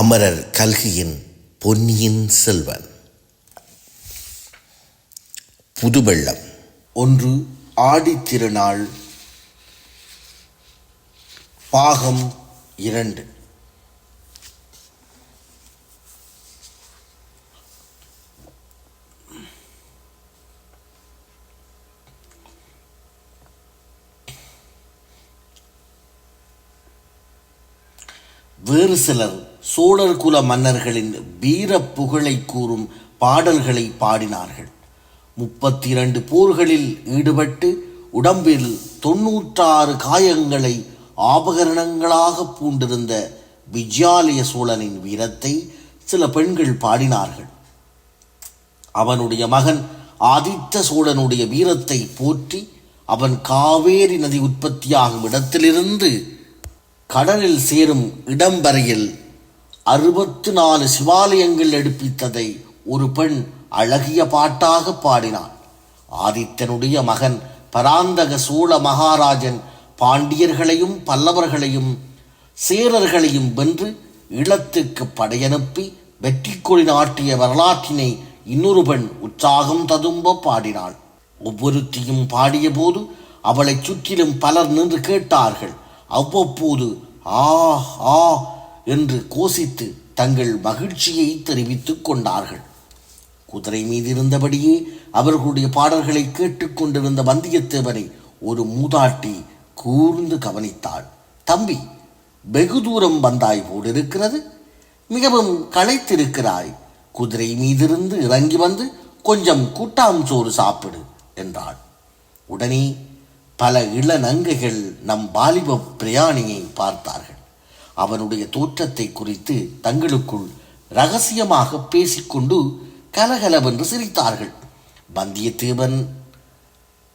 அமரர் கல்கியின் பொன்னியின் செல்வன். புதுவெள்ளம். ஒன்று ஆடித் திருநாள். பாகம் இரண்டு. வேறு சிலர் சோழர் குல மன்னர்களின் வீர புகழை கூறும் பாடல்களை பாடினார்கள். முப்பத்தி இரண்டு போர்களில் ஈடுபட்டு உடம்பில் தொன்னூற்றாறு காயங்களை ஆபகரணங்களாக பூண்டிருந்த விஜயாலய சோழனின் வீரத்தை சில பெண்கள் பாடினார்கள். அவனுடைய மகன் ஆதித்த சோழனுடைய வீரத்தை போற்றி அவன் காவேரி நதி உற்பத்தியாகும் இடத்திலிருந்து கடலில் சேரும் இடம் வரையில் அறுபத்து நாலு சிவாலயங்கள் எடுப்பித்ததை ஒரு பெண் அழகிய பாட்டாக பாடினாள். ஆதித்தனுடைய மகன் பராந்தக சோழ மகாராஜன் பாண்டியர்களையும் பல்லவர்களையும் சேரர்களையும் வென்று ஈழத்துக்கு படையனுப்பி வெற்றி கொடி நாட்டிய வரலாற்றினை இன்னொரு பெண் உற்சாகம் ததும்ப பாடினாள். ஒவ்வொருத்தியும் பாடியபோது அவளைச் சுற்றிலும் பலர் நின்று கேட்டார்கள். அவ்வப்போது ஆ ஆ என்று கோசித்து தங்கள் மகிழ்ச்சியை தெரிவித்துக் கொண்டார்கள். குதிரை மீது இருந்தபடியே அவர்களுடைய பாடல்களை கேட்டுக்கொண்டிருந்த வந்தியத்தேவனை ஒரு மூதாட்டி கூர்ந்து கவனித்தாள். தம்பி வெகு தூரம் வந்தாய் போலிருக்கிறது. மிகவும் களைத்திருக்கிறாய். குதிரை மீதிருந்து இறங்கி வந்து கொஞ்சம் கூட்டாம் சோறு சாப்பிடு என்றாள். உடனே பல இளநங்கைகள் நம் வாலிப பிரயாணியை பார்த்தார்கள். அவனுடைய தோற்றத்தை குறித்து தங்களுக்குள் ரகசியமாக பேசிக்கொண்டு கலகலவென்று சிரித்தார்கள். வந்தியத்தேவன்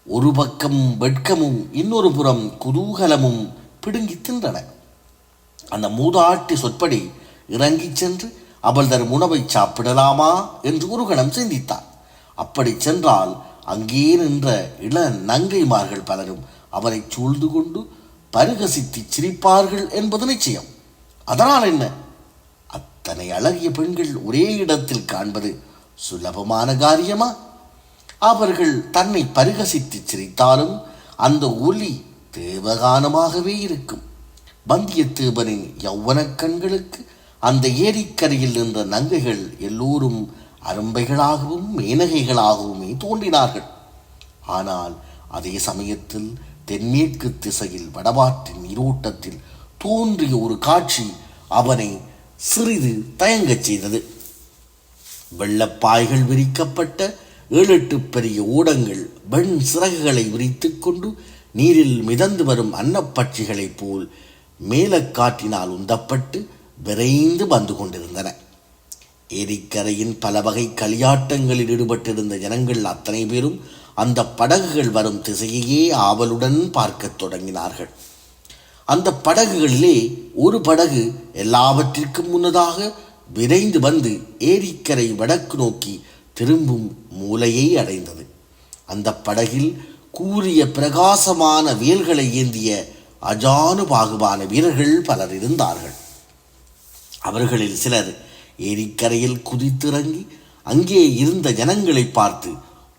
ஒரு பக்கம் வெட்கமும் இன்னொரு புறம் குதூகலமும் பிடுங்கி தின்றன. அந்த மூதாட்டி சொற்படி இறங்கிச் சென்று அவள் தன் உணவை சாப்பிடலாமா? என்று ஒரு கணம் சிந்தித்தார். அப்படி சென்றால் அங்கே நின்ற இள நங்கைமார்கள் பலரும் அவரை சூழ்ந்து கொண்டு பருகசித்து சிரிப்பார்கள் என்பது நிச்சயம். அதனால் என்ன? அத்தனை அழகிய பெண்கள் ஒரே இடத்தில் காண்பது சுலபமான காரியமா? அவர்கள் தன்னை பரிகசித்து சிரித்தாலும் அந்த ஒலி தேவகானமாகவே இருக்கும். வந்தியத்தேவனின் யௌவனக் கண்களுக்கு அந்த ஏரிக்கரையில் நின்ற நங்கைகள் எல்லோரும் அரும்பைகளாகவும் மேனகைகளாகவுமே தோன்றினார்கள். ஆனால் அதே சமயத்தில் தென்மேற்கு திசையில் வடபாட்டின் நீரோட்டத்தில் தோன்றிய ஒரு காட்சி அவனை சிறிது தயங்கச் செய்தது. வெள்ளப்பாய்கள் விரிக்கப்பட்ட ஏழெட்டு பெரிய ஊடங்கள் வெண் சிறகுகளை விரித்துக் கொண்டு நீரில் மிதந்து வரும் அன்னப்பட்சிகளைப் போல் மேலக்காற்றினால் உந்தப்பட்டு விரைந்து வந்து கொண்டிருந்தன. ஏரிக்கரையின் பல வகை களியாட்டங்களில் ஈடுபட்டிருந்த ஜனங்கள் அத்தனை பேரும் அந்த படகுகள் வரும் திசையையே ஆவலுடன் பார்க்கத் தொடங்கினார்கள். அந்த படகுகளிலே ஒரு படகு எல்லாவற்றிற்கும் முன்னதாக விரைந்து வந்து ஏரிக்கரை வடக்கு நோக்கி திரும்பும் மூலையை அடைந்தது. அந்த படகில் கூறிய பிரகாசமான வேல்களை ஏந்திய அஜானு பாகுபான வீரர்கள் பலர் இருந்தார்கள். அவர்களில் சிலர் ஏரிக்கரையில் குதித்திறங்கி அங்கே இருந்த ஜனங்களை பார்த்து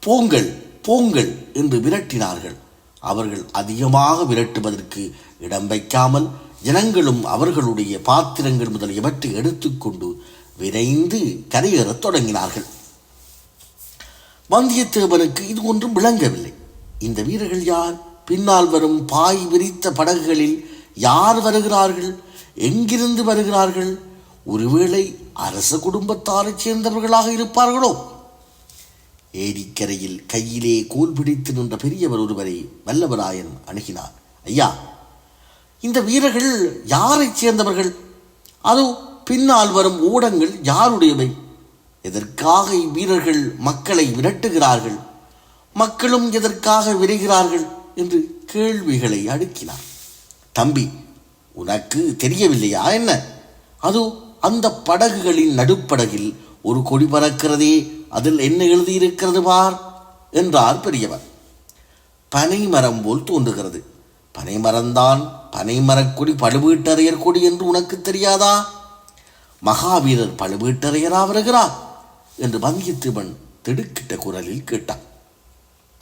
போங்கள் போங்கள் என்று விரட்டினார்கள். அவர்கள் அதிகமாக விரட்டுவதற்கு இடம் வைக்காமல் ஜனங்களும் அவர்களுடைய பாத்திரங்கள் முதலியவற்றை எடுத்துக்கொண்டு விரைந்து கரையேறத் தொடங்கினார்கள். வந்தியத்தேவனுக்கு இது ஒன்றும் விளங்கவில்லை. இந்த வீரர்கள் யார்? பின்னால் வரும் பாய் விரித்த படகுகளில் யார் வருகிறார்கள்? எங்கிருந்து வருகிறார்கள்? ஒருவேளை அரச குடும்பத்தாரைச் சேர்ந்தவர்களாக இருப்பார்களோ? ஏரிக்கரையில் கையிலே கோல் பிடித்து நின்ற பெரியவர் ஒருவரை வல்லவராயன் அணுகினார். ஐயா இந்த வீரர்கள் யாரைச் சேர்ந்தவர்கள்? அது பின்னால் வரும் ஊடங்கள் யாருடையவை? எதற்காக இவ்வீரர்கள் மக்களை விரட்டுகிறார்கள்? மக்களும் எதற்காக விரைகிறார்கள்? என்று கேள்விகளை அடுக்கினார். தம்பி உனக்கு தெரியவில்லையா என்ன? அது அந்த படகுகளின் நடுப்படகில் ஒரு கொடி பறக்கிறதே அதில் என்ன எழுதியிருக்கிறது பார்? என்றார் பெரியவர். பனைமரம் போல் தோன்றுகிறது. பனைமரம்தான் பனைமரக் பழுவேட்டரையர் பழுவீட்டரையர் கொடி என்று உனக்கு தெரியாதா? மகாவீரர் பழுவேட்டரையரா வருகிறார் என்று வந்தியத்தேவன் திடுக்கிட்ட குரலில் கேட்டான்.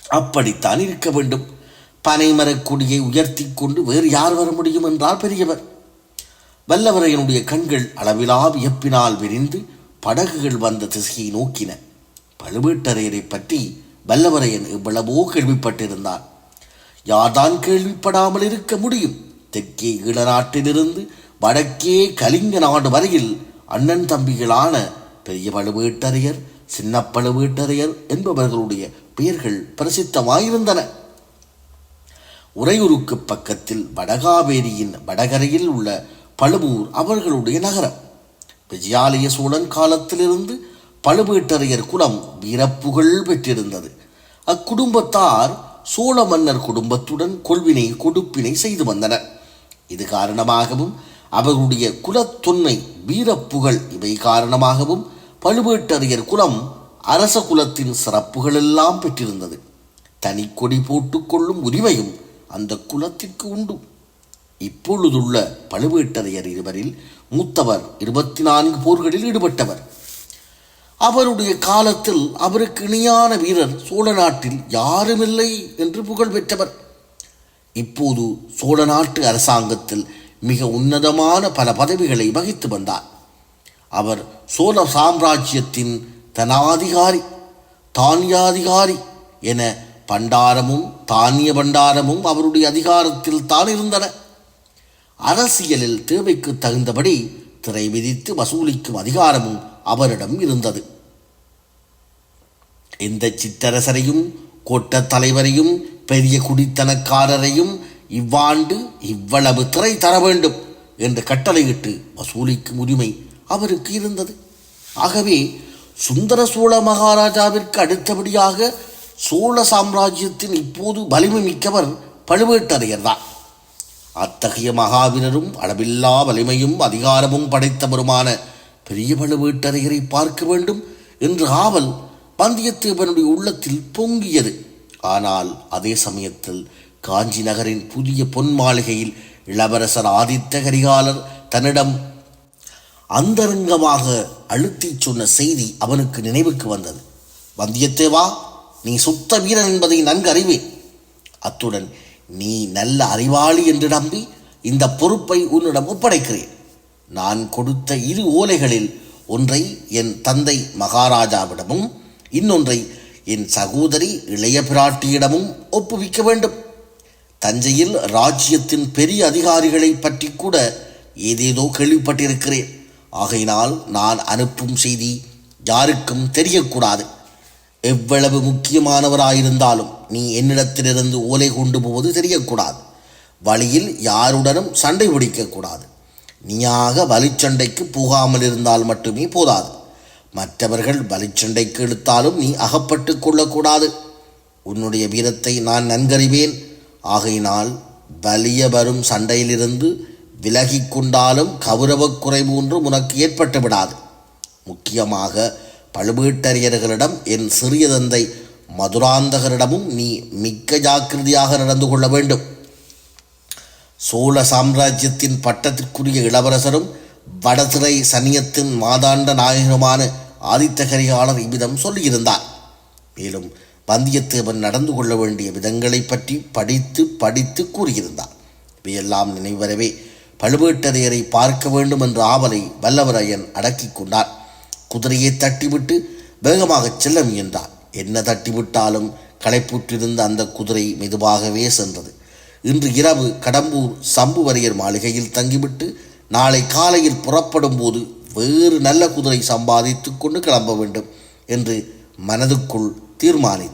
அப்படித்தான் இருக்க வேண்டும். பனைமரக்குடியை உயர்த்தி கொண்டு வேறு யார் வர முடியும் என்றார் பெரியவர். வல்லவரையனுடைய கண்கள் அளவிலா வியப்பினால் விரிந்து படகுகள் வந்த திசையை நோக்கின. பழுவேட்டரையரை பற்றி வல்லவரையன் எவ்வளவோ கேள்விப்பட்டிருந்தான். யார்தான் கேள்விப்படாமல் இருக்க முடியும்? தெற்கே ஈழநாட்டிலிருந்து வடக்கே கலிங்க நாடு வரையில் அண்ணன் தம்பிகளான பெரிய பழுவேட்டரையர் சின்ன பழுவேட்டரையர் என்பவர்களுடைய பெயர்கள் பிரசித்தமாயிருந்தன. உறையூருக்கு பக்கத்தில் வடகாவேரியின் வடகரையில் உள்ள பழுவூர் அவர்களுடைய நகரம். விஜயாலய சோழன் காலத்திலிருந்து பழுவேட்டரையர் குலம் வீரப்புகழ் பெற்றிருந்தது. அக்குடும்பத்தார் சோழ மன்னர் குடும்பத்துடன் கொள்வினை கொடுப்பினை செய்து வந்தனர். இது காரணமாகவும் அவர்களுடைய குலத்தொன்மை வீரப்புகழ் இவை காரணமாகவும் பழுவேட்டரையர் குலம் அரச குலத்தின் சிறப்புகளெல்லாம் பெற்றிருந்தது. தனிக்கொடி போட்டுக்கொள்ளும் உரிமையும் அந்த குலத்திற்கு உண்டு. இப்பொழுதுள்ள பழுவேட்டரையர் இருவரில் மூத்தவர் இருபத்தி நான்கு போர்களில் ஈடுபட்டவர். அவருடைய காலத்தில் அவருக்கு இணையான வீரர் சோழ நாட்டில் யாருமில்லை என்று புகழ் பெற்றவர். இப்போது சோழ நாட்டு அரசாங்கத்தில் மிக உன்னதமான பல பதவிகளை வகித்து வந்தார். அவர் சோழ சாம்ராஜ்யத்தின் தனாதிகாரி தானியாதிகாரி என பண்டாரமும் தானிய பண்டாரமும் அவருடைய அதிகாரத்தில் தான் இருந்தன. அரசியலில் தேவைக்கு தகுந்தபடி திரை விதித்து வசூலிக்கும் அதிகாரமும் அவரிடம் இருந்தது. எந்த சிற்றரசரையும் கோட்டத் தலைவரையும் பெரிய குடித்தனக்காரரையும் இவ்வாண்டு இவ்வளவு திரை தர வேண்டும் என்று கட்டளையிட்டு வசூலிக்கும் உரிமை அவருக்கு இருந்தது. ஆகவே சுந்தர சோழ மகாராஜாவிற்கு அடுத்தபடியாக சோழ சாம்ராஜ்யத்தின் இப்போது வலிமை மிக்கவர் பழுவேட்டரையர் தான் அத்தகைய மகாவீரரும் அளவில்லா வலிமையும் அதிகாரமும் படைத்தவருமான பெரிய பழுவேட்டரையரை பார்க்க வேண்டும் என்று ஆவல் வந்தியத்தேவனுடைய உள்ளத்தில் பொங்கியது. ஆனால் அதே சமயத்தில் காஞ்சி நகரின் புதிய பொன் மாளிகையில் இளவரசர் ஆதித்த கரிகாலர் தன்னிடம் அந்தரங்கமாக அழுத்திச் சொன்ன செய்தி அவனுக்கு நினைவுக்கு வந்தது. வந்தியத்தேவா நீ சுத்த வீரன் என்பதை நன்கு அறிவேன் அத்துடன் நீ நல்ல அறிவாளி என்று நம்பி இந்த பொறுப்பை உன்னிடம் ஒப்படைக்கிறேன். நான் கொடுத்த இரு ஓலைகளில் ஒன்றை என் தந்தை மகாராஜாவிடமும் இன்னொன்றை என் சகோதரி இளைய பிராட்டியிடமும் ஒப்புவிக்க வேண்டும். தஞ்சையில் ராஜ்யத்தின் பெரிய அதிகாரிகளை பற்றி கூட ஏதேதோ கேள்விப்பட்டிருக்கிறேன். ஆகையினால் நான் அனுப்பும் செய்தி யாருக்கும் தெரியக்கூடாது. எவ்வளவு முக்கியமானவராயிருந்தாலும் நீ என்னிடத்திலிருந்து ஓலை கொண்டு போவது தெரியக்கூடாது. வழியில் யாருடனும் சண்டை பிடிக்கக்கூடாது. நீயாக வலிச்சண்டைக்கு போகாமல் இருந்தால் மட்டுமே போதாது. மற்றவர்கள் பலிச்சண்டைக்கு இழுத்தாலும் நீ அகப்பட்டு கொள்ளக்கூடாது. உன்னுடைய வீரத்தை நான் நன்கறிவேன். ஆகையினால் வலிய வரும் சண்டையிலிருந்து விலகி கொண்டாலும் கௌரவக் குறைவு ஒன்றும் உனக்கு ஏற்பட்டு விடாது. முக்கியமாக பழுவேட்டரையர்களிடம் என் சிறிய தந்தை மதுராந்தகரிடமும் நீ மிக்க ஜாக்கிரதையாக நடந்து கொள்ள வேண்டும். சோழ சாம்ராஜ்யத்தின் பட்டத்திற்குரிய இளவரசரும் வடதிரை சனியத்தின் மாதாண்ட நாயகருமான ஆதித்த கரிகாலர் இவ்விதம் சொல்லியிருந்தார். மேலும் வந்தியத்தேவன் நடந்து கொள்ள வேண்டிய விதங்களை பற்றி படித்து படித்து கூறியிருந்தார். இவையெல்லாம் நினைவரவே பழுவேட்டரையரை பார்க்க வேண்டும் என்ற ஆவலை வல்லவரையன் அடக்கிக் கொண்டார். குதிரையை தட்டிவிட்டு வேகமாகச் செல்ல முயன்றார். என்ன தட்டிவிட்டாலும் களைப்புற்றிருந்த அந்த குதிரை மெதுவாகவே சென்றது. இன்று இரவு கடம்பூர் சம்புவரையர் மாளிகையில் தங்கிவிட்டு நாளை காலையில் புறப்படும் போது வேறு நல்ல குதிரை சம்பாதித்து கொண்டு கிளம்ப வேண்டும் என்று மனதுக்குள் தீர்மானித்தார்